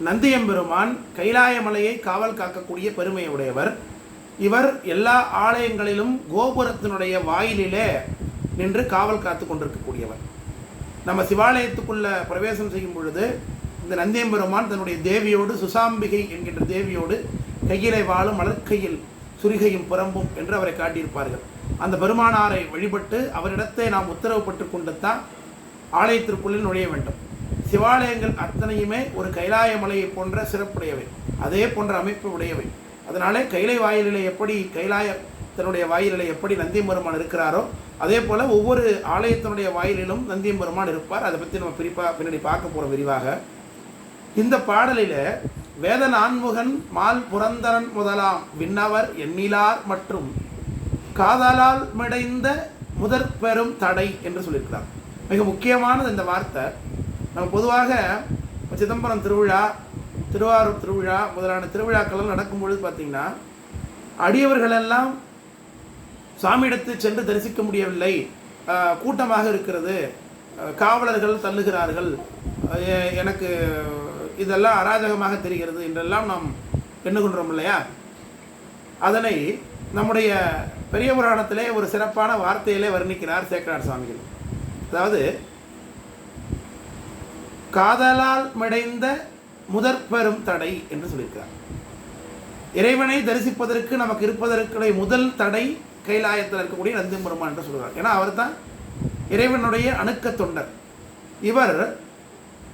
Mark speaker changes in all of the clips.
Speaker 1: நந்தியம்பெருமான் கைலாயமலையை காவல் காக்கக்கூடிய பெருமை உடையவர். இவர் எல்லா ஆலயங்களிலும் கோபுரத்தினுடைய வாயிலிலே நின்று காவல் காத்து கொண்டிருக்கக்கூடியவர். நம்ம சிவாலயத்துக்குள்ள பிரவேசம் செய்யும் பொழுது இந்த நந்தியம்பெருமான் தன்னுடைய தேவியோடு சுசாம்பிகை என்கின்ற தேவியோடு கையிலே வாழும் மலர்க்கையில் சுரிகையும் புறம்பும் என்று அவரை காட்டியிருப்பார்கள். அந்த பெருமானாரை வழிபட்டு அவரிடத்தை நாம் உத்தரவு பெற்று கொண்டு தான் ஆலயத்திற்குள்ளே நுழைய வேண்டும். சிவாலயங்கள் அத்தனையுமே ஒரு கைலாய மலையை போன்ற சிறப்புடையவை. அதே போன்ற அமைப்பு உடையவை அதனாலே கைலை வாயிலிலே எப்படி கைலாயத்தினுடைய தன்னுடைய எப்படி நந்தியம்பெருமான் இருக்கிறாரோ அதே போல் ஒவ்வொரு ஆலயத்தினுடைய வாயிலிலும் நந்தியம்பெருமான் இருப்பார். அதை பற்றி நம்ம பிரிப்பாக பின்னாடி பார்க்க போகிறோம் விரிவாக. இந்த பாடலில் வேத நான்முகன் மால் புரந்தரன் முதலாம் விண்ணவர் எண்ணிலார் மற்றும் காதலால் மிடைந்த முதற் பெரும் தடை என்று சொல்லியிருக்கிறார். மிக முக்கியமானது இந்த வார்த்தை. நம்ம பொதுவாக சிதம்பரம் திருவிழா திருவாரூர் திருவிழா முதலான திருவிழாக்கள் நடக்கும் பொழுது பார்த்தீங்கன்னா அடியவர்களெல்லாம் சாமியிடத்து சென்று தரிசிக்க முடியவில்லை. கூட்டமாக இருக்கிறது. காவலர்கள் தள்ளுகிறார்கள். எனக்கு இதெல்லாம் அராஜகமாக தெரிகிறது என்றெல்லாம் நாம் எண்ணுகின்றோம் இல்லையா? அதனை நம்முடைய பெரிய புராணத்திலே ஒரு சிறப்பான வார்த்தையிலே வர்ணிக்கிறார் சேக்கரார் சுவாமிகள். அதாவது காதலால் மிடைந்த முதற் பெரும் தடை என்று சொல்லியிருக்கிறார். இறைவனை தரிசிப்பதற்கு நமக்கு இருப்பதற்குடைய முதல் தடை கைலாயத்தில் இருக்கக்கூடிய நந்திபெருமான் என்று சொல்கிறார். ஏன்னா அவர் தான் இறைவனுடைய அணுக்க தொண்டர். இவர்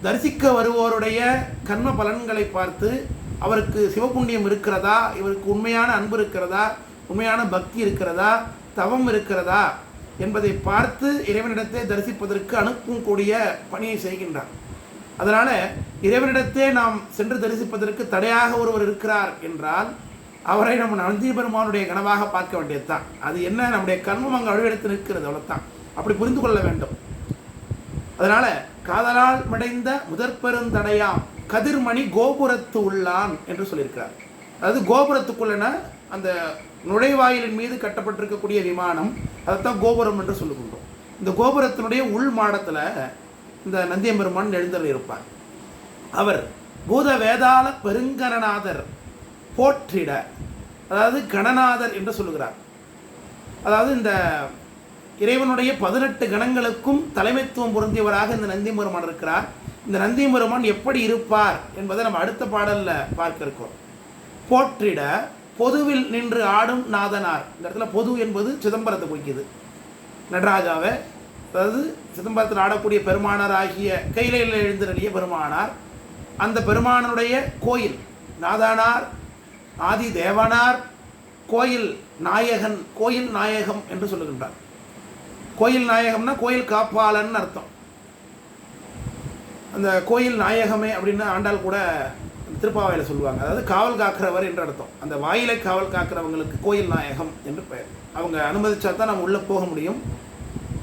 Speaker 1: தரிசிக்க வருவோருடைய கர்ம பலன்களை பார்த்து அவருக்கு சிவபுண்ணியம் இருக்கிறதா? இவருக்கு உண்மையான அன்பு இருக்கிறதா? உண்மையான பக்தி இருக்கிறதா? தவம் இருக்கிறதா? என்பதை பார்த்து இறைவனிடத்தை தரிசிப்பதற்கு அனுப்பும் கூடிய பணியை செய்கின்றார். அதனால் இறைவனிடத்தே நாம் சென்று தரிசிப்பதற்கு தடையாக ஒருவர் இருக்கிறார் என்றால் அவரை நம்ம நந்தி பெருமானுடைய கனவாக பார்க்க வேண்டியதுதான். அது என்ன? நம்முடைய கர்மம் அங்கே அழுவெடுத்து நிற்கிறது அவ்வளோத்தான் அப்படி புரிந்து கொள்ள வேண்டும். அதனால காதலால் மடைந்த முதற் பெருந்தடையாம் கதிர்மணி கோபுரத்து உள்ளான் என்று சொல்லியிருக்கிறார். அதாவது கோபுரத்துக்குள்ளன அந்த நுழைவாயிலின் மீது கட்டப்பட்டிருக்கக்கூடிய விமானம் அதைத்தான் கோபுரம் என்று சொல்லுகின்றோம். இந்த கோபுரத்தினுடைய உள் மாடத்தில் இந்த நந்தியம்பெருமான் எழுந்தருள் இருப்பார். அவர் பூத வேதாள பெருங்கணநாதர் போற்றிட அதாவது கணநாதர் என்று சொல்லுகிறார். அதாவது இந்த இறைவனுடைய பதினெட்டு கணங்களுக்கும் தலைமைத்துவம் பொருந்தியவராக இந்த நந்தியம்பெருமான் இருக்கிறார். இந்த நந்தியம்பெருமான் எப்படி இருப்பார் என்பதை நம்ம அடுத்த பாடலில் பார்க்க இருக்கிறோம் போற்றிட பொதுவில் நின்று ஆடும் நாதனார். இந்த இடத்துல பொது என்பது சிதம்பரத்தை குறிக்குது. நடராஜாவை அதாவது சிதம்பரத்தில் ஆடக்கூடிய பெருமானார் ஆகிய கைலையில் எழுந்தருளிய பெருமானார். அந்த பெருமானனுடைய கோயில் நாதானார் ஆதி தேவனார் கோயில் நாயகன் கோயில் நாயகம் என்று சொல்லுகின்றார். கோயில் நாயகம்னா கோயில் காப்பாளன் அர்த்தம். அந்த கோயில் நாயகமே அப்படின்னு ஆண்டாள் கூட திருப்பாவையில் சொல்லுவாங்க. அதாவது காவல் காக்கிறவர் என்று அர்த்தம். அந்த வாயிலை காவல் காக்கிறவங்களுக்கு கோயில் நாயகம் என்று பெயர். அவங்க அனுமதிச்சா தான் நம்ம உள்ளே போக முடியும்.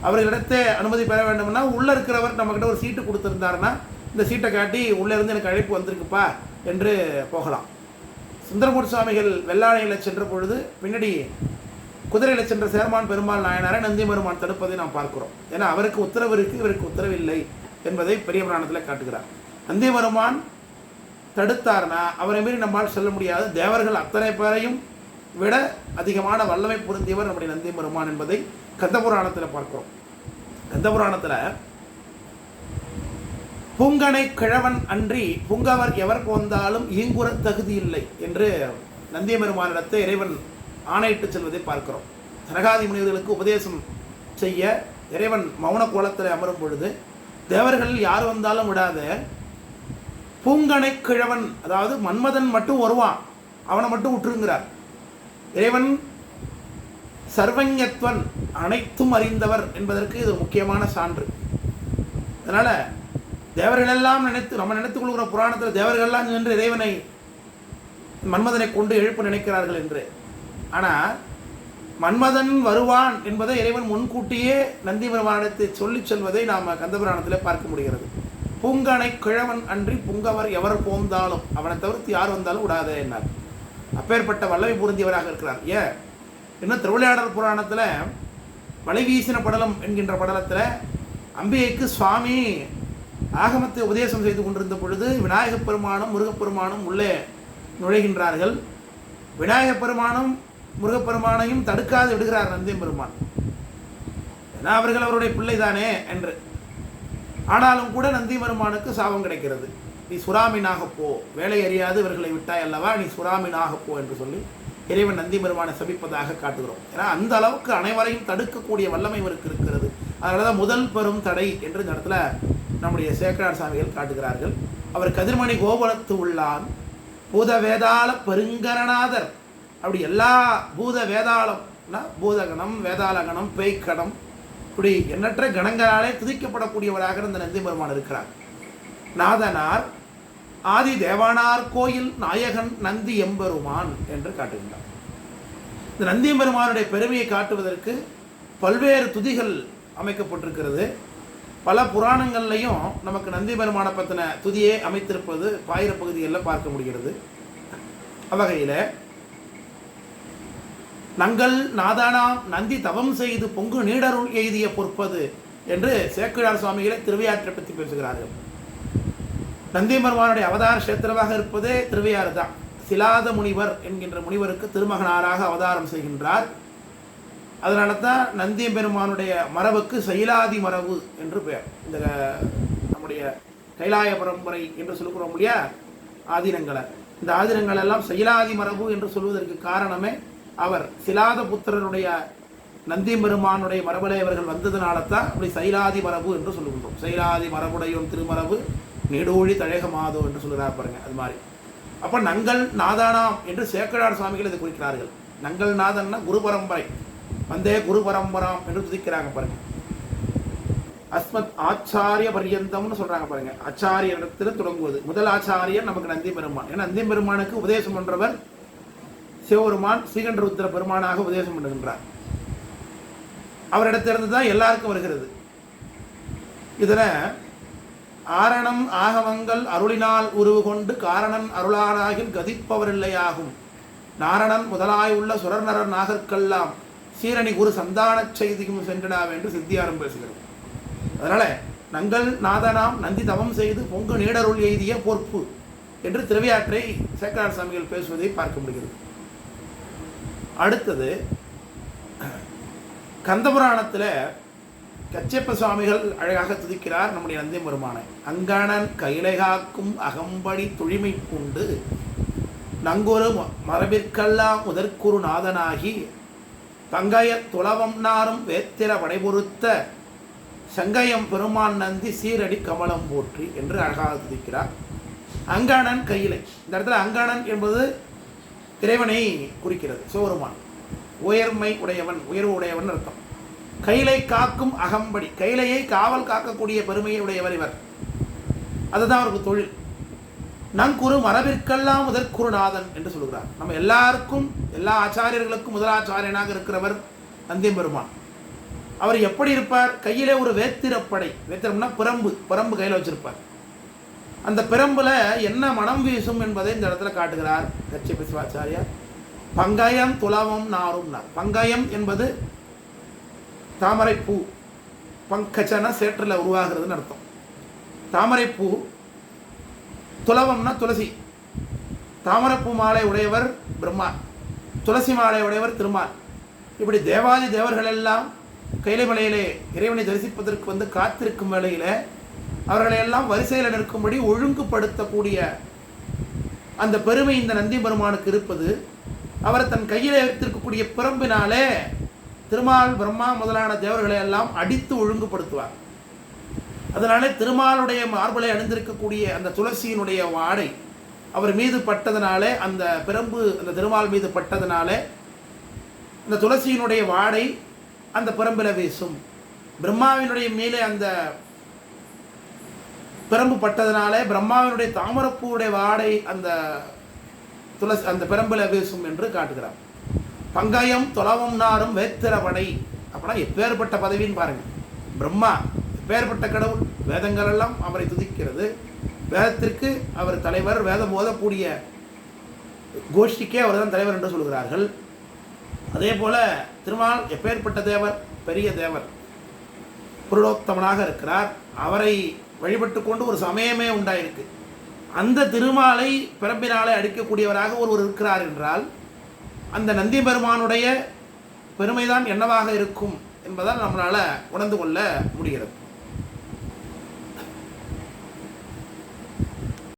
Speaker 1: அவர்களிடத்தை அனுமதி பெற வேண்டும்னா உள்ளே இருக்கிறவர் நம்மக்கிட்ட ஒரு சீட்டு கொடுத்துருந்தாருன்னா இந்த சீட்டை காட்டி உள்ளே இருந்து எனக்கு அழைப்பு வந்திருக்குப்பா என்று போகலாம். சுந்தரமூர் சுவாமிகள் வெள்ளாணையில் சென்ற பொழுது பின்னாடி குதிரையில் சென்ற சேர்மான் பெருமாள் நாயனாரை நந்தி பெருமான் தடுப்பதை நாம் பார்க்கிறோம். ஏன்னா அவருக்கு உத்தரவு இருக்குது இவருக்கு உத்தரவில்லை என்பதை பெரிய புராணத்தில் காட்டுகிறார். நந்தி பெருமான் தடுத்தார்னா அவரை மீறி நம்மால் செல்ல முடியாது. தேவர்கள் அத்தனை பேரையும் விட அதிகமான வல்லமை பொருந்தியவர் நம்முடைய நந்தி பெருமான் என்பதை கந்த புராணத்தில் பார்க்கிறோம். கந்த புராணத்தில் பூங்கனை கிழவன் அன்றி புங்கவர் எவர் போந்தாலும் ஈங்குற தகுதி இல்லை என்று நந்தியபெருமானிடத்தை இறைவன் ஆணையிட்டு செல்வதை பார்க்கிறோம். தனகாதி முனிவர்களுக்கு உபதேசம் செய்ய இறைவன் மௌன கோலத்தில் அமரும் பொழுது தேவர்களில் யார் வந்தாலும் விடாத பூங்கனை கிழவன் அதாவது மன்மதன் மட்டும் வருவான். அவனை மட்டும் விட்டுருங்கிறார் இறைவன் சர்வஞத்வன் அனைத்தும் அறிந்தவர் என்பதற்கு இது முக்கியமான சான்று. அதனால் தேவர்களெல்லாம் நினைத்து நம்ம நினைத்துக் கொள்கிற புராணத்தில் தேவர்கள்லாம் நின்று இறைவனை மன்மதனை கொண்டு எழுப்ப நினைக்கிறார்கள் என்று. ஆனால் மன்மதன் வருவான் என்பதை இறைவன் முன்கூட்டியே நந்தி பிரமாணத்தை சொல்லிச் செல்வதை நாம் கந்தபுராணத்தில் பார்க்க முடிகிறது. பூங்கனை கிழவன் அன்றி புங்கவர் எவர் போந்தாலும் அவனை தவிர்த்து யார் வந்தாலும் விடாதே என்னார். அப்பேற்பட்ட வல்லமை பொருந்தியவராக இருக்கிறார். ஏன் இன்னும் திருவிளையாடல் புராணத்தில் வலை வீசின படலம் என்கின்ற படலத்தில் அம்பிகைக்கு சுவாமி ஆகமத்தை உபதேசம் செய்து கொண்டிருந்த பொழுது விநாயகப் பெருமானும் முருகப்பெருமானும் உள்ளே நுழைகின்றார்கள். விநாயகப் பெருமானும் முருகப்பெருமானையும் தடுக்காது விடுகிறார் நந்தியம் பெருமான். ஏன்னா அவர்கள் அவருடைய பிள்ளைதானே என்று. ஆனாலும் கூட நந்தி பெருமானுக்கு சாபம் கிடைக்கிறது. நீ சுறாமீனாக போ. வேலை அறியாது இவர்களை விட்டாய் அல்லவா? நீ சுறாமீனாக போ என்று சொல்லி இறைவன் நந்தி பெருமானை சபிப்பதாக காட்டுகிறோம். ஏன்னா அந்த அளவுக்கு அனைவரையும் தடுக்கக்கூடிய வல்லமை இவருக்கு இருக்கிறது. அதனால தான் முதல் பெரும் தடை என்று இந்த இடத்துல நம்முடைய சேக்கரார் சாமிகள் காட்டுகிறார்கள். அவர் கதிர்மணி கோபுரத்து உள்ளான். பூத வேதாள பெருங்கரநாதர் அப்படி எல்லா பூத வேதாளம்னா பூதகணம் வேதாளகணம் பேய்க்கணம் இப்படி எண்ணற்ற கணங்களாலே துதிக்கப்படக்கூடியவராக இந்த நந்தி பெருமான் இருக்கிறார். நாதனார் ஆதி தேவானார் கோயில் நாயகன் நந்தி எம்பெருமான் என்று காட்டுகின்றார். இந்த நந்தி எம்பெருமானுடைய பெருமையை காட்டுவதற்கு பல்வேறு துதிகள் அமைக்கப்பட்டிருக்கிறது. பல புராணங்கள்லையும் நமக்கு நந்தி பெருமானை பற்றின துதியை அமைத்திருப்பது பாயிர பகுதிகளில் பார்க்க முடிகிறது. அவ்வகையில் நங்கள் நாதானாம் நந்தி தவம் செய்து பொங்கு நீடருள் எய்திய பொற்பது என்று சேக்கிழார் சுவாமிகளை திருவையாற்றை பற்றி பேசுகிறார்கள். நந்தி பெருமானுடைய அவதார கஷேத்திரமாக இருப்பதே திருவையாறு தான். சிலாத முனிவர் என்கின்ற முனிவருக்கு திருமகனாராக அவதாரம் செய்கின்றார். அதனால தான் நந்தி பெருமானுடைய மரபுக்கு சைலாதி மரபு என்று பெயர். இந்த நம்முடைய கைலாய பரம்பரை என்று சொல்லுகிறோம் இல்லையா? ஆதீனங்களை. இந்த ஆதினங்கள் எல்லாம் சைலாதி மரபு என்று சொல்வதற்கு காரணமே அவர். சிலாத புத்திரனுடைய நந்தி பெருமானுடைய மரபிலே அவர்கள் வந்ததுனால தான் அப்படி சைலாதி மரபு என்று சொல்லுகின்றோம் சைலாதி மரபுடையோன் திருமரபு நீடோழி தழக மாதோ என்று சொல்கிறார் பாருங்க அது மாதிரி. அப்போ நங்கள் நாதானாம் என்று சேக்கடார் சுவாமிகள் இதை குறிக்கிறார்கள். நங்கள் நாதன்னா குரு பரம்பரை. வந்தே குரு பரம்பராம் என்று துதிக்கிறாங்க பாருங்க. அஸ்மத் ஆச்சாரிய பரியந்தம்னு சொல்றாங்க பாருங்க. ஆச்சாரியத்தில் தொடங்குவது. முதல் ஆச்சாரியர் நமக்கு நந்தி பெருமான். ஏன்னா நந்தி பெருமானுக்கு உபதேசம் பண்றவர் சிவபெருமான் ஸ்ரீகண்டருத்திர பெருமானாக உபதேசம் பண்ணுகின்றார். அவரிடத்திலிருந்து தான் எல்லாருக்கும் வருகிறது. இதில் ஆரணம் ஆகவங்கள் அருளினால் உருவு கொண்டு காரணன் அருளானாகில் கதிப்பவரில்லையாகும். நாரணன் முதலாய் உள்ள சுரநரர் நாகர்க்கெல்லாம் சீரணி குரு சந்தானச் செய்தியும் சென்றனாம் என்று சித்தியாரம் பேசுகிறது. அதனால நங்கள் நாதனாம் நந்தி தவம் செய்து பொங்கு நீடருள் எய்திய பொறுப்பு என்று திருவையாற்றை சேக்கரார் சாமிகள் பேசுவதை பார்க்க முடிகிறது. அடுத்தது கந்தபுராணத்தில் கச்சப்ப சுவாமிகள் அழகாக துதிக்கிறார் நம்முடைய நந்தி பெருமானை. அங்கணன் கைலை காக்கும் அகம்படி துழிமை பூண்டு நங்கொரு மரபிற்கெல்லாம் முதற்குரு நாதனாகி பங்கைய துளவம் நாரும் வேத்திர வடைபொருத்த சங்கயம் பெருமான் நந்தி சீரடி கமலம் போற்றி என்று அழகாக துதிக்கிறார். அங்காணன் கையிலை இந்த இடத்துல அங்காணன் என்பது இறைவனை குறிக்கிறது சிவபெருமான் உயர்மை உடையவன் உயர்வு உடையவன் அர்த்தம். கைலை காக்கும் அகம்படி கைலையை காவல் காக்கக்கூடிய பெருமையை உடையவர் இவர். அதுதான் அவருக்கு தொழில். நங்குரு மரபிற்கெல்லாம் முதற்குருநாதன் என்று சொல்கிறார் நம்ம எல்லாருக்கும் எல்லா ஆச்சாரியர்களுக்கும் முதலாச்சாரியனாக இருக்கிறவர் நந்தியம் பெருமான் அவர் எப்படி இருப்பார்? கையிலே ஒரு வேத்திரப்படை. வேத்திரம்னா பிரம்பு. பிரம்பு கையில் வச்சிருப்பார். அந்த பிரம்புல என்ன மனம் வீசும் என்பதை இந்த இடத்துல காட்டுகிறார் கச்சி பிசுவாச்சாரியார் பங்கயம் துலவம் நாரும் பங்கயம் என்பது தாமரைப்பூ பங்கச்சனா சேற்றில் உருவாகிறதுன்னு அர்த்தம். தாமரைப்பூ துலவம்னா துளசி. தாமரைப்பூ மாலை உடையவர் பிரம்மா துளசி மாலை உடையவர் திருமால். இப்படி தேவாதி தேவர்கள் எல்லாம் கைலைமலையிலே இறைவனை தரிசிப்பதற்கு வந்து காத்திருக்கும் வேளையில் அவர்களை எல்லாம் வரிசையில் நிற்கும்படி ஒழுங்குபடுத்தக்கூடிய அந்த பெருமை இந்த நந்தி பெருமானுக்கு இருப்பது அவர் தன் கையில் வைத்திருக்கக்கூடிய பிறம்பினாலே திருமால் பிரம்மா முதலான தேவர்களை எல்லாம் அடித்து ஒழுங்குபடுத்துவார். அதனாலே திருமாலுடைய மார்பலை அணிந்திருக்கக்கூடிய அந்த துளசியினுடைய வாடை அவர் மீது பட்டதனாலே அந்த பிரம்பு அந்த திருமால் மீது பட்டதனாலே அந்த துளசியினுடைய வாடை அந்த பிரம்பில வீசும். பிரம்மாவினுடைய மேலே அந்த பிரம்பு பட்டதனாலே பிரம்மாவினுடைய தாமரப்பூவுடைய வாடை அந்த துளசி அந்த பிரம்பில் வீசும் என்று காட்டுகிறார். பங்கயம் தொலவும் நாரும் வேத்திரவடை அப்படின்னா எப்பேற்பட்ட பதவின்னு பாருங்கள் பிரம்மா எப்பேற்பட்ட கடவுள்? வேதங்கள் எல்லாம் அவரை துதிக்கிறது. வேதத்திற்கு அவர் தலைவர் வேதம் ஓதக்கூடிய கோஷ்டிக்கே அவர் தான் தலைவர் என்று சொல்கிறார்கள். அதே போல திருமால் எப்பேற்பட்ட தேவர்? பெரிய தேவர். புருடோத்தமனாக இருக்கிறார். அவரை வழிபட்டு கொண்டு ஒரு சமயமே உண்டாயிருக்கு. அந்த திருமாலை பிறப்பினாலே அடிக்கக்கூடியவராக ஒருவர் இருக்கிறார் என்றால் அந்த நந்தி பெருமானுடைய பெருமைதான் என்னவாக இருக்கும் என்பதால் நம்மளால் உணர்ந்து கொள்ள முடிகிறது.